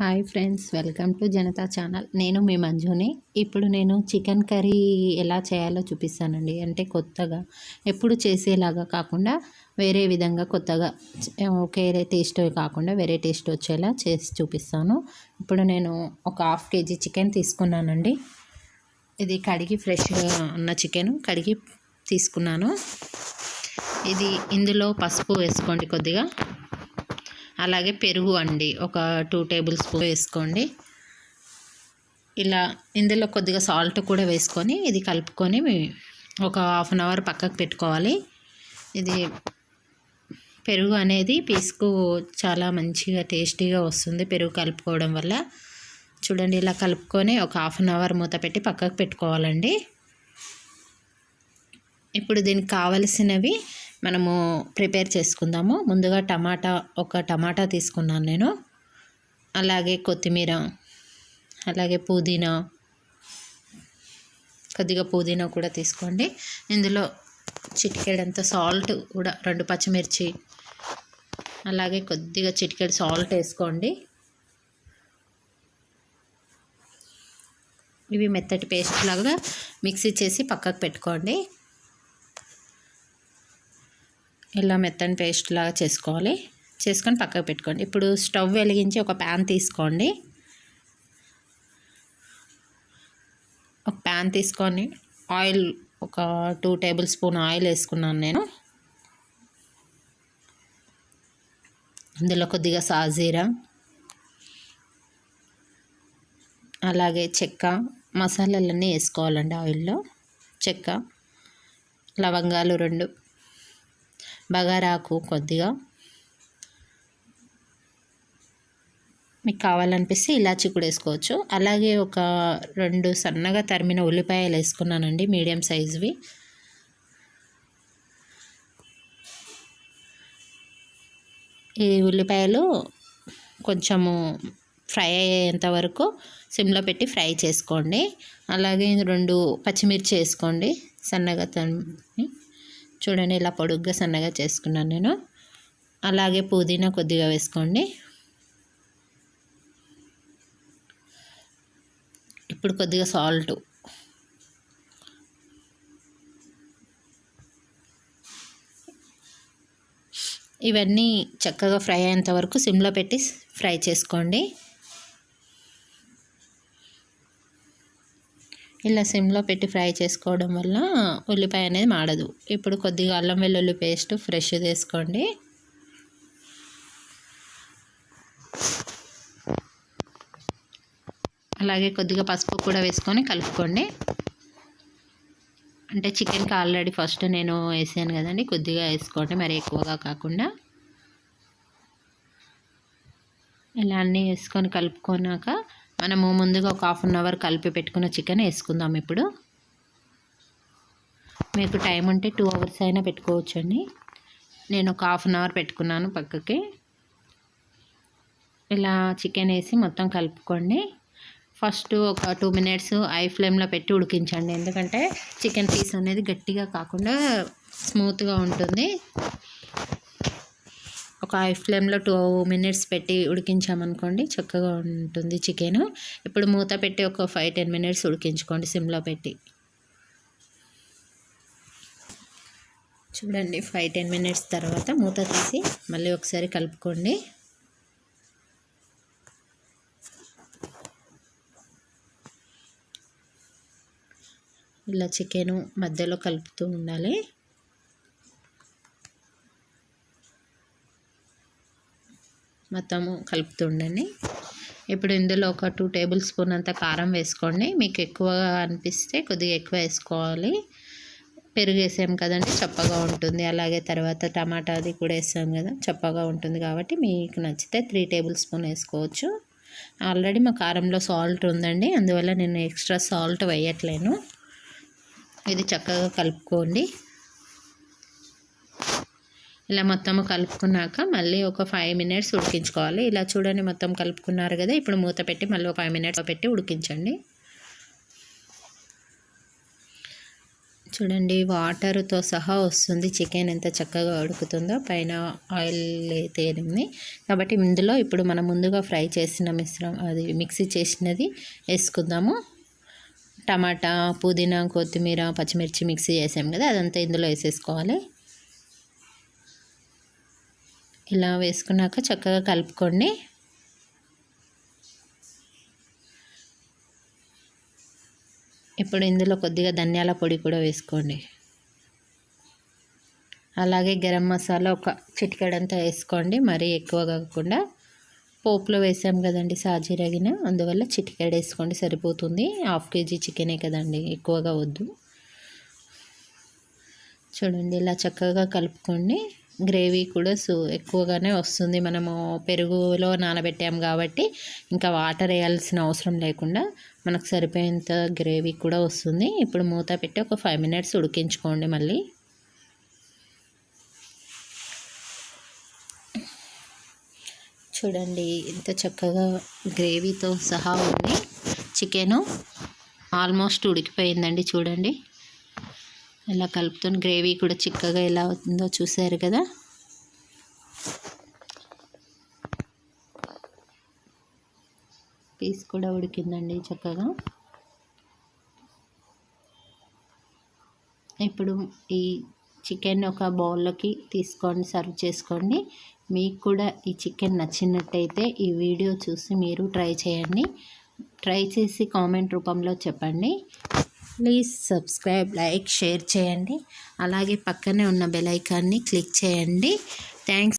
Hi friends welcome to Janata channel. నేను మీ మంజుని. ఇప్పుడు నేను చికెన్ కర్రీ ఎలా చేయాలో చూపిస్తానండి. అంటే కొత్తగా ఎప్పుడు చేసేలాగా కాకుండా వేరే విధంగా కొత్తగా ఒకే టేస్ట్ కాకుండా వేరే టేస్ట్ వచ్చేలా చేసి చూపిస్తాను. ఇప్పుడు నేను ఒక హాఫ్ కేజీ చికెన్ తీసుకున్నానండి. ఇది కడిగి ఫ్రెష్గా ఉన్న చికెన్ కడిగి తీసుకున్నాను. ఇది ఇందులో పసుపు వేసుకోండి కొద్దిగా. అలాగే పెరుగు అండి. ఒక టూ టేబుల్ స్పూన్ వేసుకోండి. ఇలా ఇందులో కొద్దిగా సాల్ట్ కూడా వేసుకొని ఇది కలుపుకొని ఒక హాఫ్ అన్ అవర్ పక్కకు పెట్టుకోవాలి. ఇది పెరుగు అనేది పీసుకు చాలా మంచిగా టేస్టీగా వస్తుంది పెరుగు కలుపుకోవడం వల్ల. చూడండి ఇలా కలుపుకొని ఒక హాఫ్ అన్ అవర్ మూత పెట్టి పక్కకు పెట్టుకోవాలండి. ఇప్పుడు దీనికి కావలసినవి మనము ప్రిపేర్ చేసుకుందాము. ముందుగా టమాటా ఒక టమాటా తీసుకున్నాను నేను. అలాగే కొత్తిమీర అలాగే పుదీనా కొద్దిగా పుదీనా కూడా తీసుకోండి. ఇందులో చిటికెడంత సాల్ట్ కూడా రెండు పచ్చిమిర్చి అలాగే కొద్దిగా చిటికెడు సాల్ట్ వేసుకోండి. ఇవి మెత్తటి పేస్ట్ లాగా మిక్సీ చేసి పక్కకు పెట్టుకోండి. ఇలా మెత్తని పేస్ట్ లాగా చేసుకోవాలి. చేసుకొని పక్కకు పెట్టుకోండి. ఇప్పుడు స్టవ్ వెలిగించి ఒక ప్యాన్ తీసుకోండి. ఒక ప్యాన్ తీసుకొని ఆయిల్ ఒక టూ టేబుల్ స్పూన్ ఆయిల్ వేసుకున్నాను నేను. అందులో కొద్దిగా సాజీరా అలాగే చెక్క మసాలాలన్నీ వేసుకోవాలండి ఆయిల్లో. చెక్క లవంగాలు రెండు బగారాకు కొద్దిగా. మీకు కావాలనిపిస్తే ఇలాచి కూడా వేసుకోవచ్చు. అలాగే ఒక రెండు సన్నగా తరిమిన ఉల్లిపాయలు వేసుకున్నానండి మీడియం సైజువి. ఈ ఉల్లిపాయలు కొంచెము ఫ్రై అయ్యేంత వరకు సిమ్లో పెట్టి ఫ్రై చేసుకోండి. అలాగే రెండు పచ్చిమిర్చి వేసుకోండి సన్నగా తరిమి చూడండి ఇలా పొడుగ్గా సన్నగా చేసుకున్నాను నేను. అలాగే పుదీనా కొద్దిగా వేసుకోండి. ఇప్పుడు కొద్దిగా సాల్ట్. ఇవన్నీ చక్కగా ఫ్రై అయ్యేంత వరకు సిమ్లో పెట్టి ఫ్రై చేసుకోండి. ఇలా సిమ్లో పెట్టి ఫ్రై చేసుకోవడం వల్ల ఉల్లిపాయ అనేది మాడదు. ఇప్పుడు కొద్దిగా అల్లం వెల్లుల్లి పేస్ట్ ఫ్రెష్ తీసుకోండి అలాగే కొద్దిగా పసుపు కూడా వేసుకొని కలుపుకోండి. అంటే చికెన్కి ఆల్రెడీ ఫస్ట్ నేను వేసాను కదండి కొద్దిగా వేసుకోండి మరి ఎక్కువగా కాకుండా. ఇలా అన్నీ వేసుకొని కలుపుకున్నాక మనము ముందుగా ఒక హాఫ్ అన్ అవర్ కలిపి పెట్టుకున్న చికెన్ వేసుకుందాం ఇప్పుడు. మీకు టైం ఉంటే టూ అవర్స్ అయినా పెట్టుకోవచ్చండి. నేను ఒక హాఫ్ అన్ అవర్ పెట్టుకున్నాను పక్కకి. ఇలా చికెన్ వేసి మొత్తం కలుపుకోండి. ఫస్ట్ ఒక టూ మినిట్స్ ఐ ఫ్లేమ్లో పెట్టి ఉడికించండి. ఎందుకంటే చికెన్ పీస్ అనేది గట్టిగా కాకుండా స్మూత్గా ఉంటుంది. ఒక హై ఫ్లేమ్లో టూ మినిట్స్ పెట్టి ఉడికించామనుకోండి చక్కగా ఉంటుంది చికెన్ ఇప్పుడు మూత పెట్టి ఒక ఫైవ్ టెన్ మినిట్స్ ఉడికించుకోండి సిమ్లో పెట్టి. చూడండి ఫైవ్ టెన్ మినిట్స్ తర్వాత మూత తీసి మళ్ళీ ఒకసారి కలుపుకోండి. ఇలా చికెను మధ్యలో కలుపుతూ ఉండాలి. మొత్తము కలుపుతుండండి ఇప్పుడు ఇందులో ఒక టూ టేబుల్ స్పూన్ అంత కారం వేసుకోండి. మీకు ఎక్కువగా అనిపిస్తే కొద్దిగా ఎక్కువ వేసుకోవాలి. పెరుగు వేసాం కదండి చప్పగా ఉంటుంది. అలాగే తర్వాత టమాటా అది కూడా వేసాం కదా చప్పగా ఉంటుంది కాబట్టి మీకు నచ్చితే త్రీ టేబుల్ స్పూన్ వేసుకోవచ్చు. ఆల్రెడీ మా కారంలో సాల్ట్ ఉందండి. అందువల్ల నేను ఎక్స్ట్రా సాల్ట్ వేయట్లేను. ఇది చక్కగా కలుపుకోండి. ఇలా మొత్తం కలుపుకున్నాక మళ్ళీ ఒక ఫైవ్ మినిట్స్ ఉడికించుకోవాలి. ఇలా చూడండి మొత్తం కలుపుకున్నారు కదా ఇప్పుడు మూత పెట్టి మళ్ళీ ఒక ఫైవ్ మినిట్స్ పెట్టి ఉడికించండి. చూడండి వాటర్తో సహా వస్తుంది చికెన్ ఎంత చక్కగా ఉడుకుతుందో. పైన ఆయిల్ తేలింది కాబట్టి ఇందులో ఇప్పుడు మనం ముందుగా ఫ్రై చేసిన మిశ్రం అది మిక్సీ చేసినది వేసుకుందాము. టమాటా పుదీనా కొత్తిమీర పచ్చిమిర్చి మిక్సీ చేసాం కదా అదంతా ఇందులో వేసేసుకోవాలి. ఇలా వేసుకున్నాక చక్కగా కలుపుకోండి. ఇప్పుడు ఇందులో కొద్దిగా ధనియాల పొడి కూడా వేసుకోండి. అలాగే గరం మసాలా ఒక చిటికెడంతా వేసుకోండి. మరీ ఎక్కువ కాకుండా పోపులో వేసాం కదండి సాజీరగిన అందువల్ల చిటికెడ వేసుకోండి సరిపోతుంది. హాఫ్ కేజీ చికెనే కదండి ఎక్కువగా వద్దు. చూడండి ఇలా చక్కగా కలుపుకోండి. గ్రేవీ కూడా సూ ఎక్కువగానే వస్తుంది. మనము పెరుగులో నానబెట్టాం కాబట్టి ఇంకా వాటర్ వేయాల్సిన అవసరం లేకుండా మనకు సరిపోయేంత గ్రేవీ కూడా వస్తుంది. ఇప్పుడు మూత పెట్టి ఒక ఫైవ్ మినిట్స్ ఉడికించుకోండి మళ్ళీ. చూడండి ఎంత చక్కగా గ్రేవీతో సహా ఉంది. చికెను ఆల్మోస్ట్ ఉడికిపోయిందండి చూడండి. ఇలా కలుపుకొని గ్రేవీ కూడా చిక్కగా ఎలా అవుతుందో చూసారు కదా? పీస్ కూడా ఉడికిందండి చక్కగా. ఇప్పుడు ఈ చికెన్ ఒక బౌల్లోకి తీసుకొని సర్వ్ చేసుకోండి. మీకు కూడా ఈ చికెన్ నచ్చినట్టయితే ఈ వీడియో చూసి మీరు ట్రై చేయండి. ట్రై చేసి కామెంట్ రూపంలో చెప్పండి. ప్లీజ్ సబ్స్క్రైబ్ లైక్ షేర్ చేయండి. అలాగే పక్కనే ఉన్న బెల్ ఐకాన్ని క్లిక్ చేయండి. థ్యాంక్స్